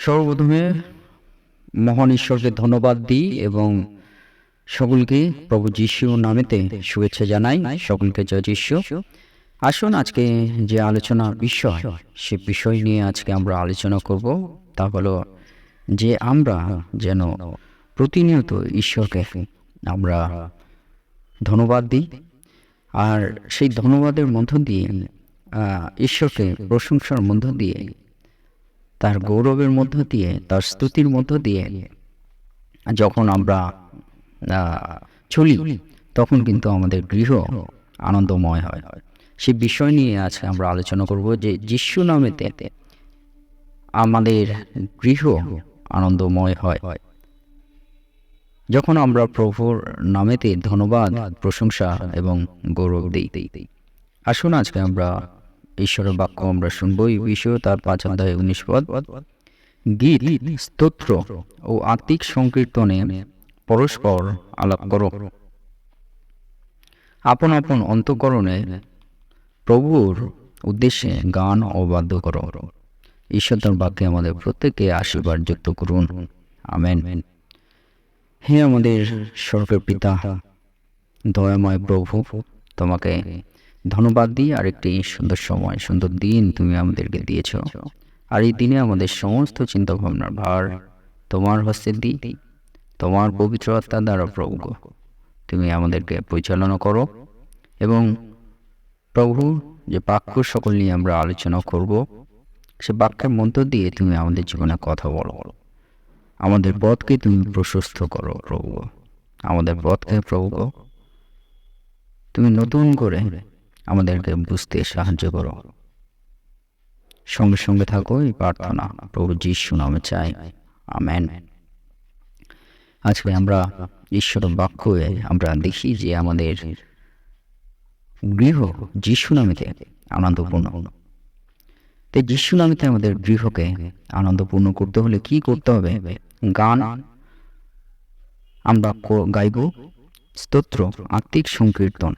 সর্বপ্রথমে মহান ঈশ্বরকে ধন্যবাদ দিই এবং সকলকে প্রভু যিশু নামেতে শুভেচ্ছা জানাই। সকলকে জয় যিশু। আসুন আজকে যে আলোচনা বিষয়, সে বিষয় নিয়ে আজকে আমরা আলোচনা করব। তা হলো যে আমরা যেন প্রতিনিয়ত ঈশ্বরকে আমরা ধন্যবাদ দিই আর সেই ধন্যবাদের মধ্য দিয়ে ঈশ্বরকে প্রশংসার মধ্য দিয়ে তার গৌরবের মধ্য দিয়ে, তার স্তুতির মধ্য দিয়ে যখন আমরা চলি, তখন কিন্তু আমাদের গৃহ আনন্দময় হয়। সে বিষয় নিয়ে আজকে আমরা আলোচনা করব যে যিশু নামেতে আমাদের গৃহ আনন্দময় হয়। যখন আমরা প্রভুর নামেতে ধন্যবাদ, প্রশংসা এবং গৌরব দিই। আসুন আজকে আমরা ঈশ্বরের বাক্য আমরা শুনব এই বিষয়ে তার পাঁচ অধ্যায় উনিশ পদ। গীত, স্তোত্র ও আত্মিক সংকীর্তনে পরস্পর আলাপ করো। আপন আপন অন্তকরণে প্রভুর উদ্দেশ্যে গান ও বাদ্য করো। ঈশ্বর তার বাক্যে আমাদের প্রত্যেককে আশীর্বাদ যুক্ত করুন। আমেন। হে আমাদের স্বর্গের পিতা দয়াময় প্রভু, তোমাকে ধন্যবাদ দিই আর একটি সুন্দর সময়, সুন্দর দিন তুমি আমাদেরকে দিয়েছ। আর এই দিনে আমাদের সমস্ত চিন্তা ভাবনার ভার তোমার হস্তে দিই, তোমার পবিত্র আত্মা দ্বারা প্রভু তুমি আমাদেরকে পরিচালনা করো এবং প্রভু, যে বাক্য সকল নিয়ে আমরা আলোচনা করব, সে বাক্যের মধ্য দিয়ে তুমি আমাদের জীবনে কথা বলো। আমাদের পথকে তুমি প্রশস্ত করো প্রভু। আমাদের পথকে প্রভু তুমি নতুন করে আমাদেরকে বুঝতে সাহায্য করো। সঙ্গে সঙ্গে থাকো, এই প্রার্থনা প্রভু যিশু নামে চাই। আমেন। আজকে আমরা ঈশ্বর বাক্যে আমরা দেখি যে আমাদের গৃহ যিশু নামেতে আনন্দপূর্ণ। তাই যিশু নামেতে আমাদের গৃহকে আনন্দপূর্ণ করতে হলে কি করতে হবে? গান আমরা গাইব, স্তোত্র, আত্মিক সংকীর্তন।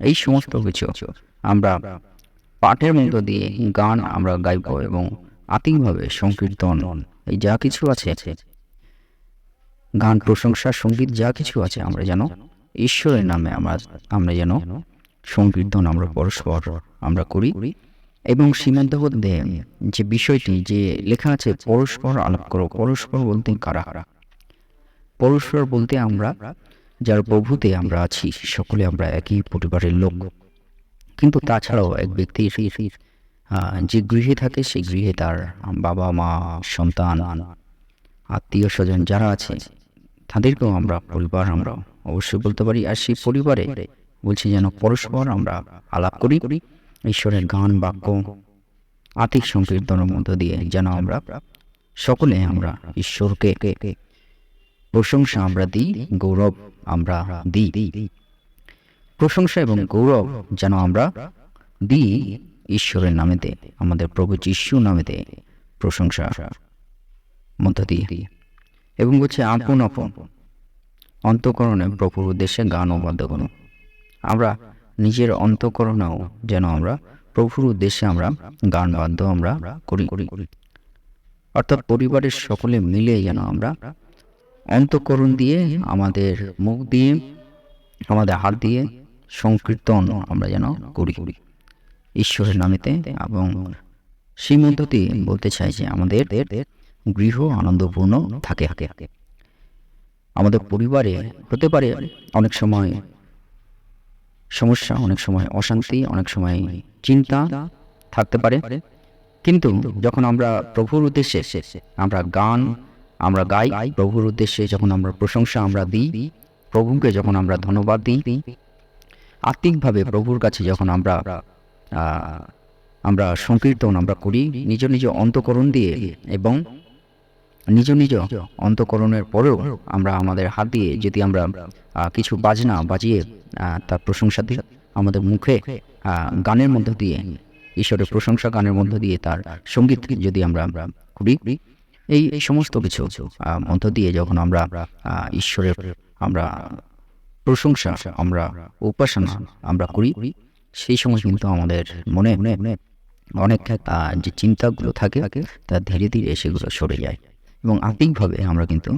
এই সমস্ত কিছু আমরা পাঠের মধ্য দিয়ে গান আমরা গাইব এবং আত্মিকভাবে সংকীর্তন, এই যা কিছু আছে। গান, প্রশংসা সংগীত যা কিছু আছে আমরা যেন ঈশ্বরের নামে আমরা আমরা যেন সংকীর্তন আমরা পরস্পর আমরা করি এবং সীমান্ত মধ্যে যে বিষয়টি যে লেখা আছে, পরস্পর আলাপ করো, পরস্পর বলতে কারা? পরস্পর বলতে আমরা যার প্রভুতে আমরা আছি সকলে আমরা একই পরিবারের লোক। কিন্তু তাছাড়াও এক ব্যক্তির আহ, যে গৃহে থাকে সেই গৃহে তার বাবা মা সন্তান আত্মীয় স্বজন যারা আছে তাদেরকেও আমরা পরিবার আমরা অবশ্যই বলতে পারি। আর সেই পরিবারে বলছি যেন পরস্পর আমরা আলাপ করি ঈশ্বরের গান বাক্য আতিক সংকীর্তনের মধ্য দিয়ে যেন আমরা সকলে আমরা ঈশ্বরকে প্রশংসা আমরা দিই, গৌরব আমরা দিই। প্রশংসা এবং গৌরব যেন আমরা দিই ঈশ্বরের নামেতে, আমাদের প্রভু যিশু নামেতে প্রশংসা। মধ্য দিয়ে এবং হচ্ছে আপন আপন, অন্তকরণে প্রভুর উদ্দেশ্যে গান ও বাদ্য আমরা নিজের অন্তকরণেও যেন আমরা প্রভুর উদ্দেশ্যে আমরা গান বাদ্য আমরা করি করি। অর্থাৎ পরিবারের সকলে মিলে যেন আমরা অন্তকরণ দিয়ে আমাদের মুখ দিয়ে, আমাদের হাত দিয়ে সংকীর্তন আমরা যেন করি। ঈশ্বরের নামেতে এবং মধ্য বলতে চাই যে আমাদের গৃহ আনন্দপূর্ণ থাকে থাকে। আমাদের পরিবারে হতে পারে অনেক সময় সমস্যা, অনেক সময় অশান্তি, অনেক সময় চিন্তা থাকতে পারে। কিন্তু যখন আমরা প্রভুর উদ্দেশ্যে আমরা গান আমরা গাই গাই প্রভুর উদ্দেশ্যে যখন আমরা প্রশংসা আমরা দিই প্রভুকে যখন আমরা ধন্যবাদ দিই আত্মিকভাবে প্রভুর কাছে যখন আমরা আমরা সংকীর্তন আমরা করি নিজ নিজ অন্তকরণ দিয়ে এবং নিজ নিজ অন্তকরণের পরেও আমরা আমাদের হাত দিয়ে যদি আমরা কিছু বাজনা বাজিয়ে তার প্রশংসা দিই আমাদের মুখে গানের মধ্য দিয়ে ঈশ্বরের প্রশংসা গানের মধ্য দিয়ে তার সংগীত যদি আমরা আমরা করি এই এই সমস্ত কিছু মধ্য দিয়ে যখন আমরা ঈশ্বরের, আমরা প্রশংসা, আমরা উপাসনা, আমরা করি, সেই সময় কিন্তু আমাদের মনে মনে অনেক যে চিন্তাগুলো থাকে তা ধীরে ধীরে সেগুলো সরে যায়। এবং আর্থিকভাবে আমরা কিন্তু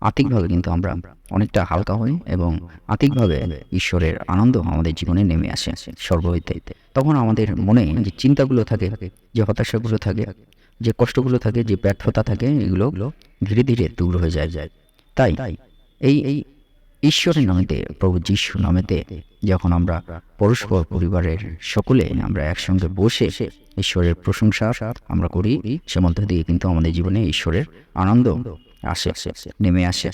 আর্থিকভাবে কিন্তু আমরা অনেকটা হালকা হই এবং আত্মিকভাবে ঈশ্বরের আনন্দ আমাদের জীবনে নেমে আসে সর্বহৈতে তখন আমাদের মনে যে চিন্তাগুলো থাকে, যে হতাশাগুলো থাকে যে কষ্টগুলো থাকে, যে ব্যর্থতা থাকে, এগুলো ধীরে ধীরে দূর হয়ে যায় যায়। তাই এই এই ঈশ্বরের নামেতে, প্রভু যিশু নামেতে যখন আমরা পরস্পর পরিবারের সকলে আমরা একসঙ্গে বসে ঈশ্বরের প্রশংসা আমরা করি, সে মধ্য দিয়ে কিন্তু আমাদের জীবনে ঈশ্বরের আনন্দ আসে, নেমে আসে।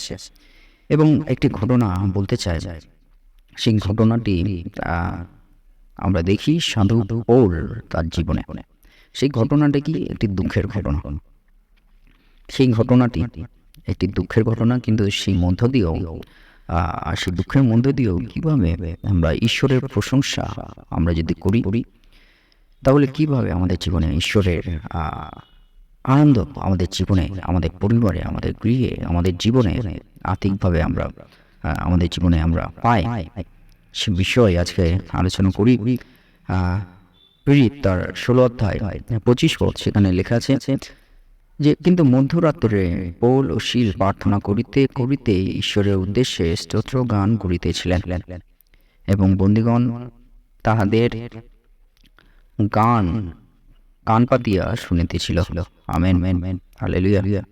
এবং একটি ঘটনা বলতে চাই, সেই ঘটনাটি আমরা দেখি সাধু পৌল তার জীবনে। সেই ঘটনাটা কি একটি দুঃখের ঘটনা? সেই ঘটনাটি একটি দুঃখের ঘটনা, কিন্তু সেই মধ্য দিয়েও আর সেই দুঃখের মধ্য দিয়েও কীভাবে আমরা ঈশ্বরের প্রশংসা আমরা যদি করি করি তাহলে কীভাবে আমাদের জীবনে ঈশ্বরের আনন্দ, আমাদের জীবনে, আমাদের পরিবারে, আমাদের গৃহে, আমাদের জীবনে আর্থিকভাবে আমরা আমাদের জীবনে আমরা পাই? সে বিষয়ে আজকে আলোচনা করি পীড়িত তার ষোলো অধ্যায় পঁচিশ পদ সেখানে লেখা আছে যে, কিন্তু মধ্যরাত্রে পৌল ও শিল প্রার্থনা করিতে করিতে ঈশ্বরের উদ্দেশ্যে স্তোত্র গান করিতেছিলেন এবং বন্দিগণ তাহাদের গান কান পাতিয়া শুনিতেছিল। Amen main main hallelujah.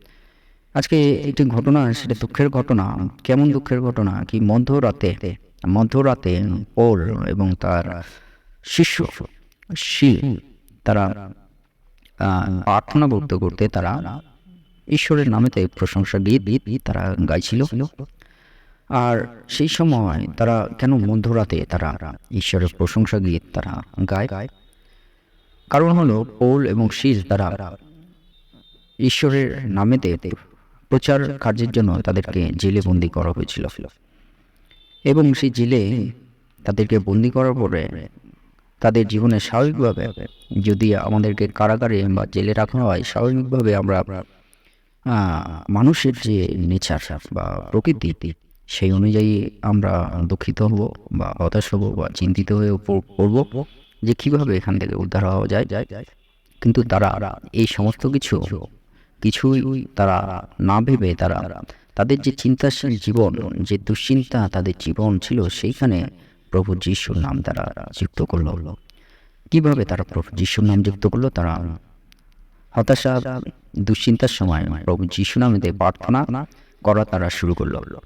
আজকে একটি ঘটনা, সেটা দুঃখের ঘটনা। কেমন দুঃখের ঘটনা? কি মধ্যরাতে মধ্যরাতে পৌল এবং তার শিষ্য শিল তারা প্রার্থনা করতে করতে তারা ঈশ্বরের নামেতে প্রশংসা গীত গীত তারা গাইছিল। আর সেই সময় তারা কেন মধ্যরাতে তারা ঈশ্বরের প্রশংসা গীত তারা গায়? গায় কারণ হলো পৌল এবং শিল তারা ঈশ্বরের নামেতে প্রচার কার্যের জন্য তাদেরকে জেলে বন্দি করা হয়েছিল। এবং সেই জেলে তাদেরকে বন্দি করার পরে তাদের জীবনে স্বাভাবিকভাবে যদি আমাদেরকে কারাগারে বা জেলে রাখা হয়, স্বাভাবিকভাবে আমরা মানুষের যে নেচার বা প্রকৃতি সেই অনুযায়ী আমরা দুঃখিত হব বা হতাশ হব বা চিন্তিত হয়ে পড়ব যে কীভাবে এখান থেকে উদ্ধার হওয়া যায়। কিন্তু তারা এই সমস্ত কিছু, কিছুই তারা না ভেবে তারা তাদের যে চিন্তাশীল জীবন, যে দুশ্চিন্তা তাদের জীবন ছিল সেইখানে প্রভু যিশুর নাম তারা যুক্ত করল। কীভাবে তারা প্রভু যিশুর নাম যুক্ত করল? তারা হতাশা দুশ্চিন্তার সময় প্রভু যিশু নামেতে প্রার্থনা করা তারা শুরু করল।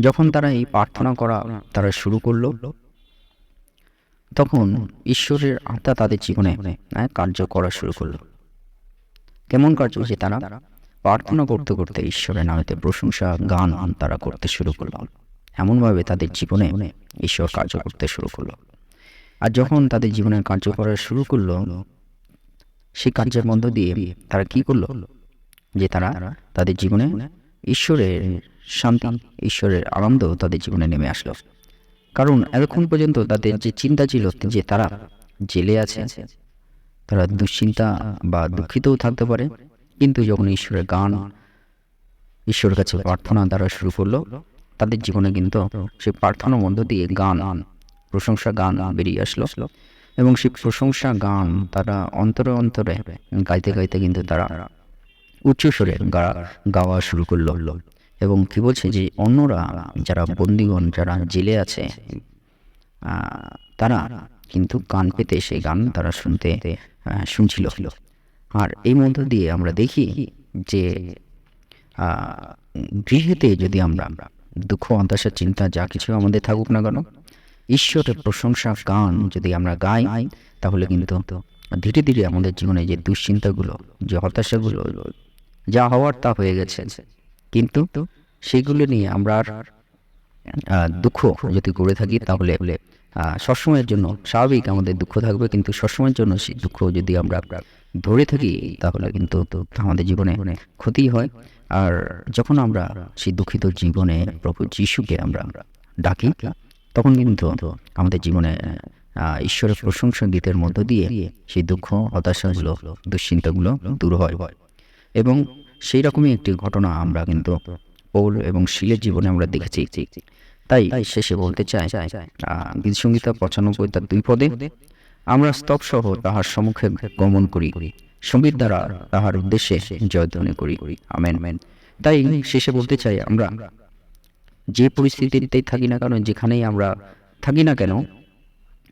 যখন তারা এই প্রার্থনা করা তারা শুরু করল তখন ঈশ্বরের আত্মা তাদের জীবনে আহ, কার্য করা শুরু করল। কেমন কার্য যে তারা? প্রার্থনা করতে করতে ঈশ্বরের নামেতে প্রশংসা গান তারা করতে শুরু করল। এমনভাবে তাদের জীবনে ঈশ্বর কার্য করতে শুরু করল। আর যখন তাদের জীবনে কার্য করা শুরু করল, সেই কার্যের মধ্য দিয়ে তারা কি করল? যে তারা তাদের জীবনে ঈশ্বরের শান্তি, ঈশ্বরের আনন্দ তাদের জীবনে নেমে আসলো। কারণ এতক্ষণ পর্যন্ত তাদের যে চিন্তা ছিল যে তারা জেলে আছে, তারা দুশ্চিন্তা বা দুঃখিতও থাকতে পারে। কিন্তু যখন ঈশ্বরের গান, ঈশ্বরের কাছে প্রার্থনা তারা শুরু করল তাদের জীবনে কিন্তু সেই প্রার্থনার মধ্য দিয়ে গান, প্রশংসা গান বেরিয়ে আসলো। এবং সেই প্রশংসা গান তারা অন্তরে অন্তরে গাইতে গাইতে কিন্তু তারা উচ্চস্বরে গাওয়া শুরু করল। এবং কি বলছে যে অন্যরা যারা বন্দিগণ, যারা জেলে আছে তারা কিন্তু গান পেতে সেই গান তারা শুনতে শুনছিল। আর এই মধ্য দিয়ে আমরা দেখি যে গৃহেতে যদি আমরা দুঃখ, হতাশা, চিন্তা, যা কিছু আমাদের থাকুক না কেন, ঈশ্বরের প্রশংসা, গান যদি আমরা গাই, তাহলে কিন্তু ধীরে ধীরে আমাদের জীবনে যে দুশ্চিন্তাগুলো, যে হতাশাগুলো, যা হওয়ার তা হয়ে গেছে। কিন্তু সেগুলো নিয়ে আমরা আর দুঃখ যদি করে থাকি, তাহলে সবসময়ের জন্য স্বাভাবিক আমাদের দুঃখ থাকবে, কিন্তু সবসময়ের জন্য সেই দুঃখ যদি আমরা ধরে থাকি, তাহলে কিন্তু আমাদের জীবনে ক্ষতি হয়। আর যখন আমরা সেই দুঃখিত জীবনে প্রভু যিশুকে আমরা ডাকি তখন কিন্তু আমাদের জীবনে ঈশ্বরের প্রশংসা গীতের মধ্য দিয়ে সেই দুঃখ হতাশাগুলো দুশ্চিন্তাগুলো দূর হয়। এবং সেই রকমই একটি ঘটনা আমরা কিন্তু পৌল এবং শিলের জীবনে আমরা দেখেছি। তাই তাই শেষে বলতে চাই আহ, গীতসংগীতা পঁচানব্বই তার দুই পদে আমরা স্তব সহ তাহার সম্মুখে গমন করি। সংগীত দ্বারা তাহার উদ্দেশ্যে জয়ধ্বনি করি। আমেন। মেন তাই শেষে বলতে চাই আমরা যে পরিস্থিতিতেই থাকি না কেন যেখানেই আমরা থাকি না কেন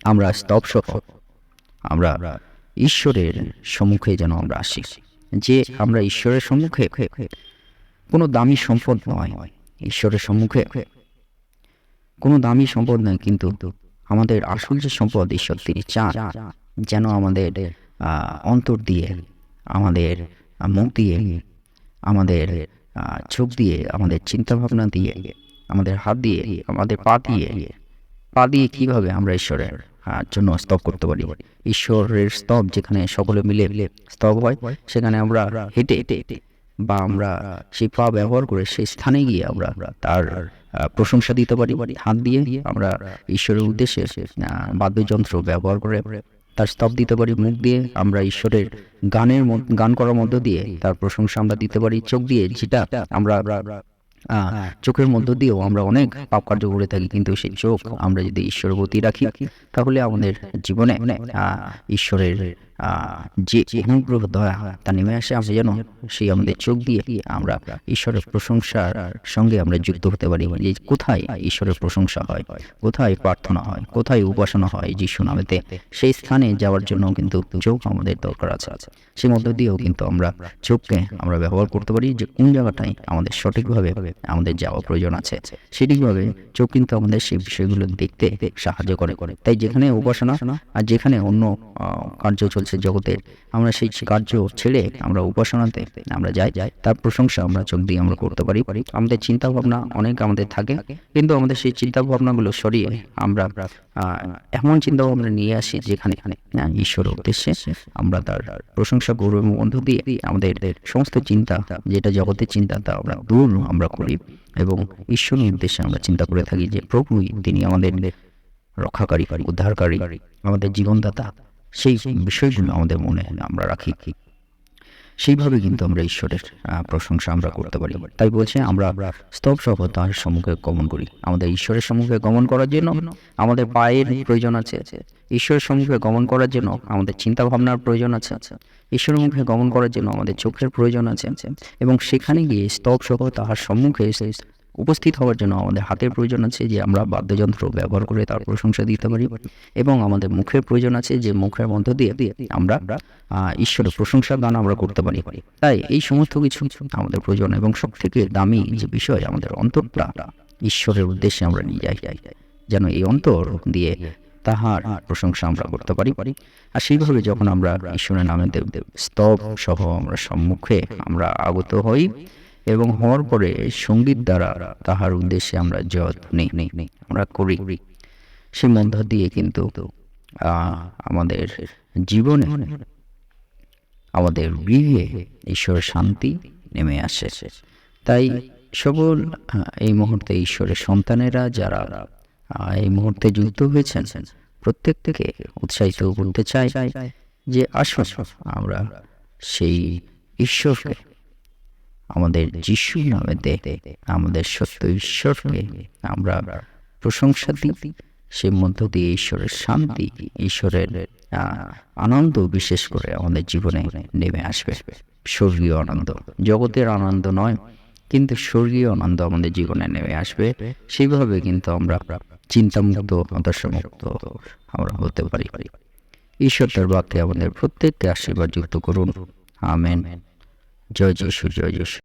আমরা স্তব সহ আমরা ঈশ্বরের সম্মুখে যেন আমরা আসি। যে আমরা ঈশ্বরের সম্মুখে কোনো দামি সম্পদ নয় ঈশ্বরের সম্মুখে কোনো দামি সম্পদ নয় কিন্তু আমাদের আসল যে সম্পদ ঈশ্বর তিনি চান যেন আমাদের অন্তর দিয়ে, আমাদের মুখ দিয়ে, আমাদের চোখ দিয়ে, আমাদের চিন্তা ভাবনা দিয়ে, আমাদের হাত দিয়ে, আমাদের পা দিয়ে পা দিয়ে কীভাবে আমরা ঈশ্বরের জন্য স্তব করতে পারি? ঈশ্বরের স্তব যেখানে সকলে মিলে মিলে স্তব হয়, সেখানে আমরা হেঁটে হেঁটে হেঁটে বা আমরা সেই পা ব্যবহার করে সেই স্থানে গিয়ে আমরা তার প্রশংসা দিতে পারি। হাত দিয়ে আমরা ঈশ্বরের উদ্দেশ্যে বাদ্যযন্ত্র ব্যবহার করে তার স্তব দিতে পারি, মুখ দিয়ে আমরা ঈশ্বরের গানের গান করার মধ্য দিয়ে, তার প্রশংসা আমরা দিতে পারি, চোখ দিয়ে যেটা আমরা চোখের মধ্য দিয়েও আমরা অনেক পাপ কার্য করে থাকি, কিন্তু সেই চোখ আমরা যদি ঈশ্বরের প্রতি রাখি, তাহলে আমাদের জীবনে ঈশ্বরের যে অনুগ্রহ দয়া তা নেমে আসে আমরা যেন সেই আমাদের চোখ দিয়ে আমরা ঈশ্বরের প্রশংসার সঙ্গে আমরা যুক্ত হতে পারি। যে কোথায় ঈশ্বরের প্রশংসা হয়, কোথায় প্রার্থনা হয়, কোথায় উপাসনা হয় যিশু নামেতে, সেই স্থানে যাওয়ার জন্য কিন্তু চোখ আমাদের দরকার আছে। সেই মধ্য দিয়েও কিন্তু আমরা চোখকে আমরা ব্যবহার করতে পারি যে কোন জায়গাটায় আমাদের সঠিকভাবে আমাদের যাওয়া প্রয়োজন আছে সেটিভাবে চোখ কিন্তু আমাদের সেই বিষয়গুলো দেখতে সাহায্য করে। করে তাই যেখানে উপাসনা আর যেখানে অন্য কার্য চলছে জগতের। আমরা সেই কার্য ছেড়ে আমরা উপাসনাতে আমরা যাই যাই। তার প্রশংসা আমরা চোখ দিয়ে আমরা করতে পারি। পারি আমাদের চিন্তা ভাবনা অনেক আমাদের থাকে। কিন্তু আমাদের সেই চিন্তা ভাবনাগুলো সরিয়ে আমরা এমন চিন্তা ভাবনা নিয়ে আসি যেখানে এখানে ঈশ্বরের উদ্দেশ্যে আমরা তার প্রশংসা গৌরবের মধ্য দিয়ে আমাদের সমস্ত চিন্তা, যেটা জগতের চিন্তা, তা আমরা দূর আমরা করি এবং ঈশ্বরের উদ্দেশ্যে আমরা চিন্তা করে থাকি যে প্রভুই তিনি আমাদের রক্ষাকারী, উদ্ধারকারী, আমাদের জীবনদাতা। সেই বিষয়গুলো আমাদের মনে আমরা রাখি। সেইভাবে কিন্তু আমরা ঈশ্বরের প্রশংসা আমরা করতে পারি। তাই বলছে আমরা স্তব সহ তার সম্মুখে গমন করি। আমাদের ঈশ্বরের সম্মুখে গমন করার জন্য আমাদের পায়ের প্রয়োজন আছে। ঈশ্বরের সম্মুখে গমন করার জন্য আমাদের চিন্তা ভাবনার প্রয়োজন আছে। ঈশ্বরের মুখে গমন করার জন্য আমাদের চোখের প্রয়োজন আছে। এবং সেখানে গিয়ে স্তব সহ তাহার সম্মুখে উপস্থিত হওয়ার জন্য আমাদের হাতের প্রয়োজন আছে যে আমরা বাদ্যযন্ত্র ব্যবহার করে তার প্রশংসা দিতে পারি এবং আমাদের মুখের প্রয়োজন আছে যে মুখের মধ্য দিয়ে দিয়ে আমরা ঈশ্বরের প্রশংসা গান আমরা করতে পারি। তাই এই সমস্ত কিছু আমাদের প্রয়োজন এবং সব থেকে দামি যে বিষয় আমাদের অন্তরটা ঈশ্বরের উদ্দেশ্যে আমরা নিয়ে যাই, যেন এই অন্তর দিয়ে তাহার প্রশংসা আমরা করতে পারি। আর সেইভাবে যখন আমরা ঈশ্বরের নামে দেব, স্তব সহ আমরা সম্মুখে আমরা আগত হই এবং হওয়ার পরে সংগীত দ্বারা তাহার উদ্দেশ্যে আমরা নেই আমরা করি। সেই মধ্য দিয়ে কিন্তু আমাদের জীবনে আমাদের গৃহে ঈশ্বরের শান্তি নেমে আসে। তাই সকল এই মুহূর্তে ঈশ্বরের সন্তানেরা যারা এই মুহূর্তে যুক্ত হয়েছেন প্রত্যেক থেকে উৎসাহিত করতে চাই যে আসুন, আমরা সেই ঈশ্বরকে আমাদের যিশু নামে দে আমাদের সত্য ঈশ্বরকে আমরা প্রশংসা দিই। সে মধ্য দিয়ে ঈশ্বরের শান্তি, ঈশ্বরের আনন্দ বিশেষ করে আমাদের জীবনে নেমে আসবে। স্বর্গীয় আনন্দ। জগতের আনন্দ নয়, কিন্তু স্বর্গীয় আনন্দ আমাদের জীবনে নেমে আসবে। সেইভাবে কিন্তু আমরা চিন্তামুক্ত, হতাশামুক্ত আমরা হতে পারি। ঈশ্বর তার বাক্যে আমাদের প্রত্যেককে আশীর্বাদ যুক্ত করুন। আমেন। জয় যিশু জয় যিশু